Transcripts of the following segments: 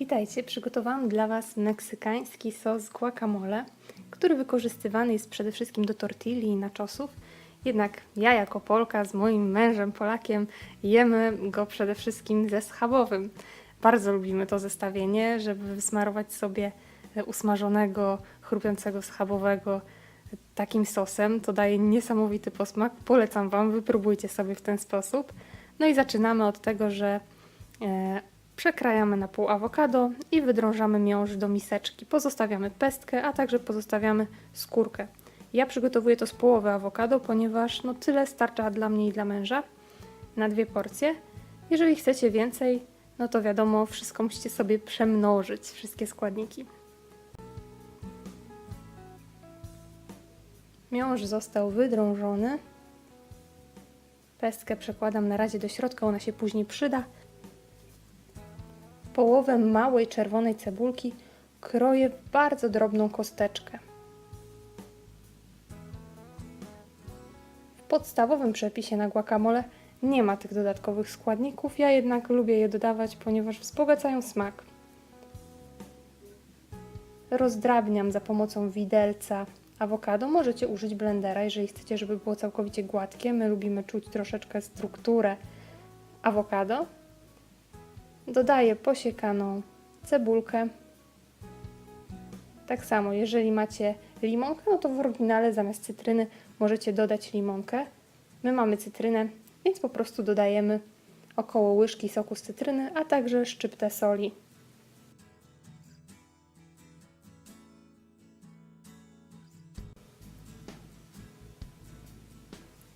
Witajcie, przygotowałam dla Was meksykański sos guacamole, który wykorzystywany jest przede wszystkim do tortilli i naczosów. Jednak ja jako Polka z moim mężem Polakiem jemy go przede wszystkim ze schabowym. Bardzo lubimy to zestawienie, żeby wysmarować sobie usmażonego, chrupiącego schabowego takim sosem. To daje niesamowity posmak. Polecam Wam, wypróbujcie sobie w ten sposób. No i zaczynamy od tego, że e, Przekrajamy na pół awokado i wydrążamy miąższ do miseczki. Pozostawiamy pestkę, a także pozostawiamy skórkę. Ja przygotowuję to z połowy awokado, ponieważ no tyle starcza dla mnie i dla męża na dwie porcje. Jeżeli chcecie więcej, no to wiadomo, wszystko musicie sobie przemnożyć, wszystkie składniki. Miąższ został wydrążony. Pestkę przekładam na razie do środka, ona się później przyda połowę małej czerwonej cebulki kroję w bardzo drobną kosteczkę. W podstawowym przepisie na guacamole nie ma tych dodatkowych składników, ja jednak lubię je dodawać, ponieważ wzbogacają smak. Rozdrabniam za pomocą widelca awokado. Możecie użyć blendera, jeżeli chcecie, żeby było całkowicie gładkie. My lubimy czuć troszeczkę strukturę awokado. Dodaję posiekaną cebulkę. Tak samo, jeżeli macie limonkę, no to w oryginale zamiast cytryny możecie dodać limonkę. My mamy cytrynę, więc po prostu dodajemy około łyżki soku z cytryny, a także szczyptę soli.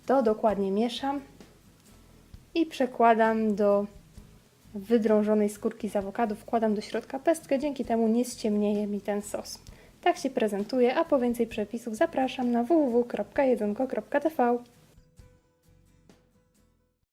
To dokładnie mieszam i przekładam do wydrążonej skórki z awokado wkładam do środka pestkę, dzięki temu nie ściemnieje mi ten sos. Tak się prezentuje, a po więcej przepisów zapraszam na www.jedzonko.tv.